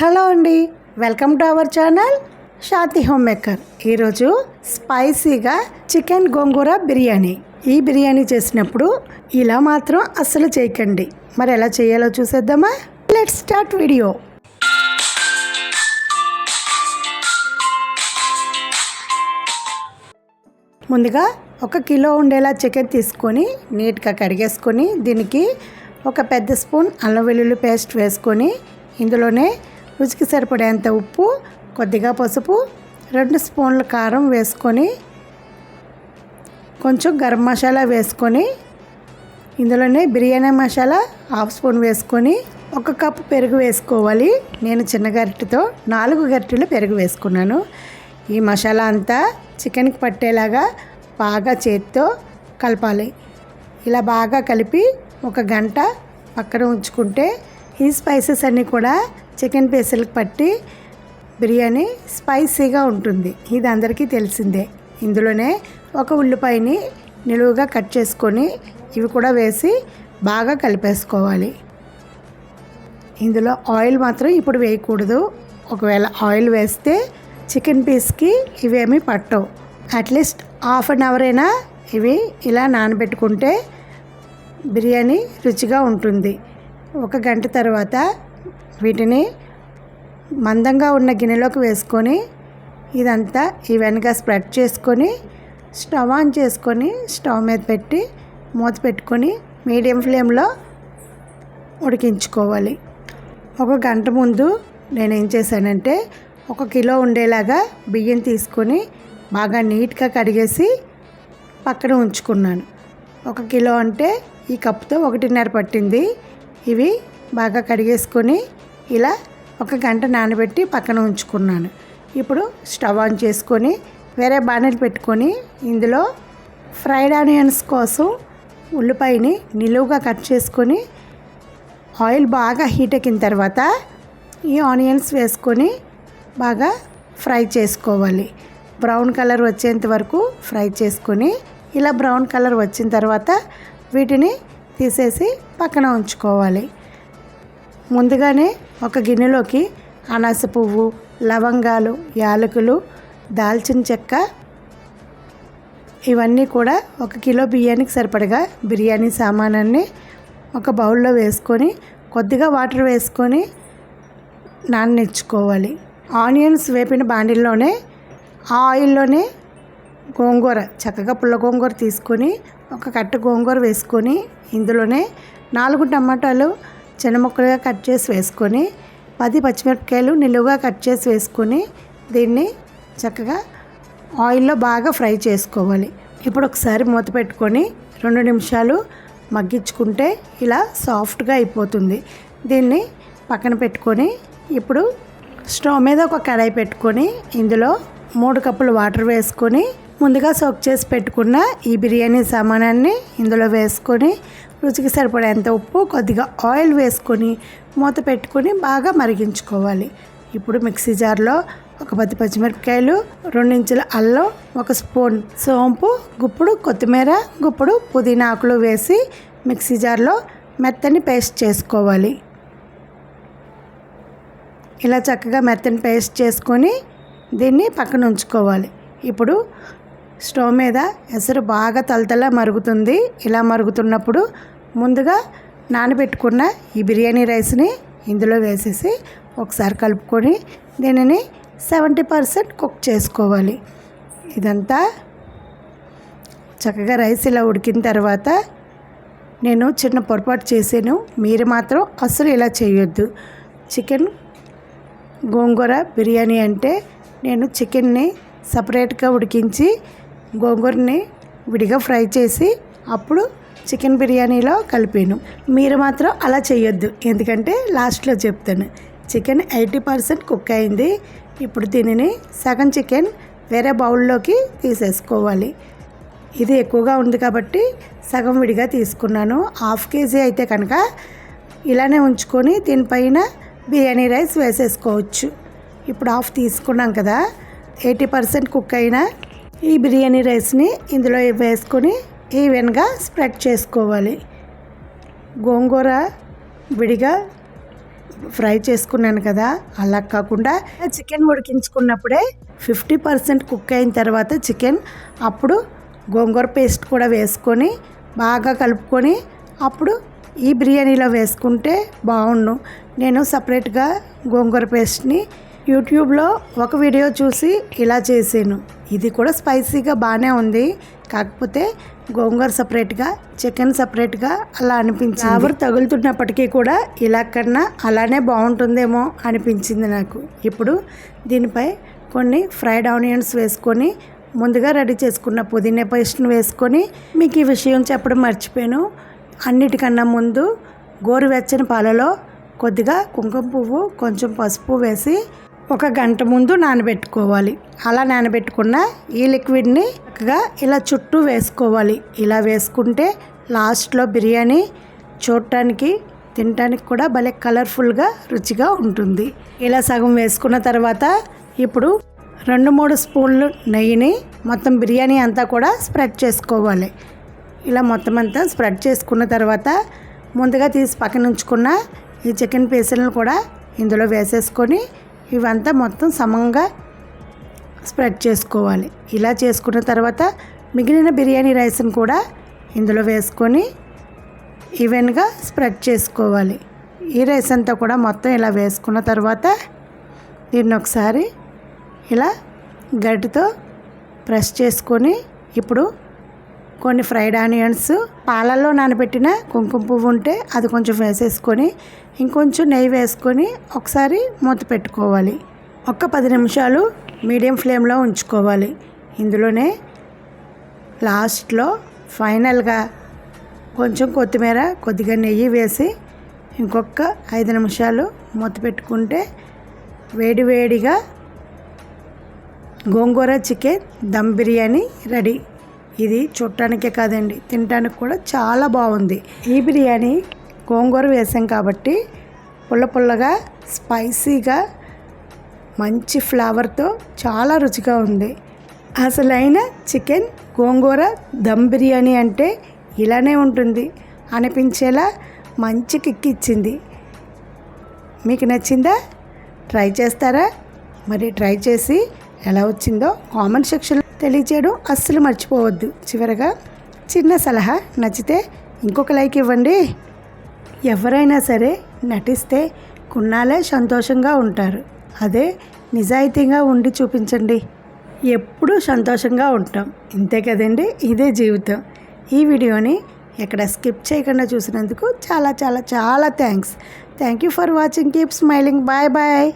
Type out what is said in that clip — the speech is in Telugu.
హలో అండి. Welcome to our channel Shathi home maker. ఈరోజు స్పైసీగా చికెన్ గోంగూర బిర్యానీ. ఈ బిర్యానీ చేసినప్పుడు ఇలా మాత్రం అస్సలు చేయకండి. మరి ఎలా చేయాలో చూసేద్దామా? లెట్ స్టార్ట్ వీడియో ముందుగా ఒక కిలో ఉండేలా చికెన్ తీసుకొని నీట్గా కడిగేసుకొని దీనికి ఒక పెద్ద స్పూన్ అల్లం వెల్లుల్లి పేస్ట్ వేసుకొని ఇందులోనే రుచికి సరిపడేంత ఉప్పు కొద్దిగా పసుపు రెండు స్పూన్ల కారం వేసుకొని కొంచెం గరం మసాలా వేసుకొని ఇందులోనే బిర్యానీ మసాలా హాఫ్ స్పూన్ వేసుకొని ఒక కప్పు పెరుగు వేసుకోవాలి. నేను చిన్న గరిటెతో నాలుగు గరిటెలు పెరుగు వేసుకున్నాను. ఈ మసాలా అంతా చికెన్కి పట్టేలాగా బాగా చేతితో కలపాలి. ఇలా బాగా కలిపి ఒక గంట పక్కన ఉంచుకుంటే ఈ స్పైసెస్ అన్నీ కూడా చికెన్ పీసులకు పట్టి బిర్యానీ స్పైసీగా ఉంటుంది. ఇది అందరికీ తెలిసిందే. ఇందులోనే ఒక ఉల్లిపాయని నిలువుగా కట్ చేసుకొని ఇవి కూడా వేసి బాగా కలిపేసుకోవాలి. ఇందులో ఆయిల్ మాత్రం ఇప్పుడు వేయకూడదు. ఒకవేళ ఆయిల్ వేస్తే చికెన్ పీస్కి ఇవేమీ పట్టవు. అట్లీస్ట్ హాఫ్ అన్ అవర్ అయినా ఇవి ఇలా నానబెట్టుకుంటే బిర్యానీ రుచిగా ఉంటుంది. ఒక గంట తర్వాత వీటిని మందంగా ఉన్న గిన్నెలోకి వేసుకొని ఇదంతా ఈవెన్గా స్ప్రెడ్ చేసుకొని స్టవ్ ఆన్ చేసుకొని స్టవ్ మీద పెట్టి మూత పెట్టుకొని మీడియం ఫ్లేమ్లో ఉడికించుకోవాలి. ఒక గంట ముందు నేను ఏం చేశానంటే ఒక కిలో ఉండేలాగా బియ్యం తీసుకొని బాగా నీట్గా కడిగేసి పక్కన ఉంచుకున్నాను. ఒక కిలో అంటే ఈ కప్పుతో ఒకటిన్నర పట్టింది. ఇవి బాగా కడిగేసుకొని ఇలా ఒక గంట నానబెట్టి పక్కన ఉంచుకున్నాను. ఇప్పుడు స్టవ్ ఆన్ చేసుకొని వేరే బాణలు పెట్టుకొని ఇందులో ఫ్రైడ్ ఆనియన్స్ కోసం ఉల్లిపాయని నిలువుగా కట్ చేసుకొని ఆయిల్ బాగా హీట్ ఎక్కిన తర్వాత ఈ ఆనియన్స్ వేసుకొని బాగా ఫ్రై చేసుకోవాలి. బ్రౌన్ కలర్ వచ్చేంత వరకు ఫ్రై చేసుకొని ఇలా బ్రౌన్ కలర్ వచ్చిన తర్వాత వీటిని తీసేసి పక్కన ఉంచుకోవాలి. ముందుగానే ఒక గిన్నెలోకి అనాస పువ్వు లవంగాలు యాలకులు దాల్చిన చెక్క. ఇవన్నీ కూడా ఒక కిలో బియ్యానికి సరిపడగా బిర్యానీ సామానాన్ని ఒక బౌల్లో వేసుకొని కొద్దిగా వాటర్ వేసుకొని నాననిచ్చుకోవాలి. ఆనియన్స్ వేపిన బాండిల్లోనే ఆ ఆయిల్లోనే గోంగూర చక్కగా పుల్ల గోంగూర తీసుకొని ఒక కట్ట గోంగూర వేసుకొని ఇందులోనే నాలుగు టమాటాలు చిన్న ముక్కలుగా కట్ చేసి వేసుకొని పది పచ్చిమిరపకాయలు నిలువుగా కట్ చేసి వేసుకొని దీన్ని చక్కగా ఆయిల్లో బాగా ఫ్రై చేసుకోవాలి. ఇప్పుడు ఒకసారి మూత పెట్టుకొని రెండు నిమిషాలు మగ్గించుకుంటే ఇలా సాఫ్ట్గా అయిపోతుంది. దీన్ని పక్కన పెట్టుకొని ఇప్పుడు స్టవ్ మీద ఒక కడాయి పెట్టుకొని ఇందులో మూడు కప్పులు వాటర్ వేసుకొని ముందుగా సోక్ చేసి పెట్టుకున్న ఈ బిర్యానీ సామానాన్ని ఇందులో వేసుకొని రుచికి సరిపడేంత ఉప్పు కొద్దిగా ఆయిల్ వేసుకొని మూత పెట్టుకొని బాగా మరిగించుకోవాలి. ఇప్పుడు మిక్సీ జార్లో ఒక పది పచ్చిమిరపకాయలు రెండించుల అల్లం ఒక స్పూన్ సోంపు గుప్పుడు కొత్తిమీర గుప్పుడు పుదీనా ఆకులు వేసి మిక్సీ జార్లో మెత్తని పేస్ట్ చేసుకోవాలి. ఇలా చక్కగా మెత్తని పేస్ట్ చేసుకొని దీన్ని పక్కన ఉంచుకోవాలి. ఇప్పుడు స్టవ్ మీద ఎసరు బాగా తలతల మరుగుతుంది. ఇలా మరుగుతున్నప్పుడు ముందుగా నానబెట్టుకున్న ఈ బిర్యానీ రైస్ని ఇందులో వేసేసి ఒకసారి కలుపుకొని దీనిని సెవెంటీ పర్సెంట్ కుక్ చేసుకోవాలి. ఇదంతా చక్కగా రైస్ ఇలా ఉడికిన తర్వాత నేను చిన్న పొరపాటు చేశాను. మీరు మాత్రం అస్సలు ఇలా చేయొద్దు. చికెన్ గోంగూర బిర్యానీ అంటే నేను చికెన్ని సపరేట్గా ఉడికించి గోంగూరని విడిగా ఫ్రై చేసి అప్పుడు చికెన్ బిర్యానీలో కలిపాను. మీరు మాత్రం అలా చేయొద్దు. ఎందుకంటే లాస్ట్లో చెప్తాను. చికెన్ ఎయిటీ పర్సెంట్ కుక్ అయింది. ఇప్పుడు దీనిని సగం చికెన్ వేరే బౌల్లోకి తీసేసుకోవాలి. ఇది ఎక్కువగా ఉంది కాబట్టి సగం విడిగా తీసుకున్నాను. హాఫ్ కేజీ అయితే కనుక ఇలానే ఉంచుకొని దీనిపైన బిర్యానీ రైస్ వేసేసుకోవచ్చు. ఇప్పుడు హాఫ్ తీసుకున్నాం కదా. ఎయిటీ పర్సెంట్ కుక్ అయిన ఈ బిర్యానీ రైస్ని ఇందులో వేసుకొని ఈవెన్గా స్ప్రెడ్ చేసుకోవాలి. గోంగూర విడిగా ఫ్రై చేసుకున్నాను కదా అలా కాకుండా చికెన్ ఉడికించుకున్నప్పుడే ఫిఫ్టీ పర్సెంట్ కుక్ అయిన తర్వాత చికెన్ అప్పుడు గోంగూర పేస్ట్ కూడా వేసుకొని బాగా కలుపుకొని అప్పుడు ఈ బిర్యానీలో వేసుకుంటే బాగుండు. నేను సపరేట్గా గోంగూర పేస్ట్ని యూట్యూబ్లో ఒక వీడియో చూసి ఇలా చేసాను. ఇది కూడా స్పైసీగా బాగానే ఉంది. కాకపోతే గోంగూర సపరేట్గా చికెన్ సపరేట్గా అలా అనిపించింది. ఫ్లేవర్ తగులుతున్నప్పటికీ కూడా ఇలా కన్నా అలానే బాగుంటుందేమో అనిపించింది నాకు. ఇప్పుడు దీనిపై కొన్ని ఫ్రైడ్ ఆనియన్స్ వేసుకొని ముందుగా రెడీ చేసుకున్న పుదీనా పేస్ట్ని వేసుకొని మీకు ఈ విషయం చెప్పడం మర్చిపోయాను. అన్నిటికన్నా ముందు గోరువెచ్చని పాలలో కొద్దిగా కుంకుమ పువ్వు కొంచెం పసుపు వేసి ఒక గంట ముందు నానబెట్టుకోవాలి. అలా నానబెట్టుకున్న ఈ లిక్విడ్ని చక్కగా ఇలా చుట్టూ వేసుకోవాలి. ఇలా వేసుకుంటే లాస్ట్లో బిర్యానీ చూడటానికి తినటానికి కూడా భలే కలర్ఫుల్గా రుచిగా ఉంటుంది. ఇలా సగం వేసుకున్న తర్వాత ఇప్పుడు రెండు మూడు స్పూన్లు నెయ్యిని మొత్తం బిర్యానీ అంతా కూడా స్ప్రెడ్ చేసుకోవాలి. ఇలా మొత్తం అంతా స్ప్రెడ్ చేసుకున్న తర్వాత ముందుగా తీసి పక్కన ఉంచుకున్న ఈ చికెన్ పీసులను కూడా ఇందులో వేసేసుకొని ఇవంతా మొత్తం సమంగా స్ప్రెడ్ చేసుకోవాలి. ఇలా చేసుకున్న తర్వాత మిగిలిన బిర్యానీ రైస్ని కూడా ఇందులో వేసుకొని ఈవెన్గా స్ప్రెడ్ చేసుకోవాలి. ఈ రైస్ అంతా కూడా మొత్తం ఇలా వేసుకున్న తర్వాత దీన్ని ఒకసారి ఇలా గడ్డితో ప్రెస్ చేసుకొని ఇప్పుడు కొన్ని ఫ్రైడ్ ఆనియన్స్ పాలల్లో నానబెట్టిన కుంకుమ పువ్వు ఉంటే అది కొంచెం వేసేసుకొని ఇంకొంచెం నెయ్యి వేసుకొని ఒకసారి మూత పెట్టుకోవాలి. ఒక్క పది నిమిషాలు మీడియం ఫ్లేమ్లో ఉంచుకోవాలి. ఇందులోనే లాస్ట్లో ఫైనల్గా కొంచెం కొత్తిమీర కొద్దిగా నెయ్యి వేసి ఇంకొక ఐదు నిమిషాలు మూత పెట్టుకుంటే వేడివేడిగా గోంగూర చికెన్ దమ్ బిర్యానీ రెడీ. ఇది చూడటానికే కాదండి తినడానికి కూడా చాలా బాగుంది. ఈ బిర్యానీ గోంగూర వేసాం కాబట్టి పుల్ల పుల్లగా స్పైసీగా మంచి ఫ్లేవర్తో చాలా రుచిగా ఉంది. అసలైన చికెన్ గోంగూర దమ్ బిర్యానీ అంటే ఇలానే ఉంటుంది. అనిపించేలా మంచి కిక్ ఇచ్చింది. మీకు నచ్చిందా? ట్రై చేస్తారా? మరి ట్రై చేసి ఎలా వచ్చిందో కామెంట్ సెక్షన్లో తెలియచేయడం అస్సలు మర్చిపోవద్దు. చివరగా చిన్న సలహా నచ్చితే ఇంకొక లైక్ ఇవ్వండి. ఎవరైనా సరే నటిస్తే కొన్నాళ్ళే సంతోషంగా ఉంటారు. అదే నిజాయితీగా ఉండి చూపించండి. ఎప్పుడూ సంతోషంగా ఉంటాం. ఇంతే కదండి? ఇదే జీవితం. ఈ వీడియోని ఎక్కడ స్కిప్ చేయకుండా చూసినందుకు చాలా చాలా చాలా thanks. Thank you for watching. Keep smiling. Bye bye.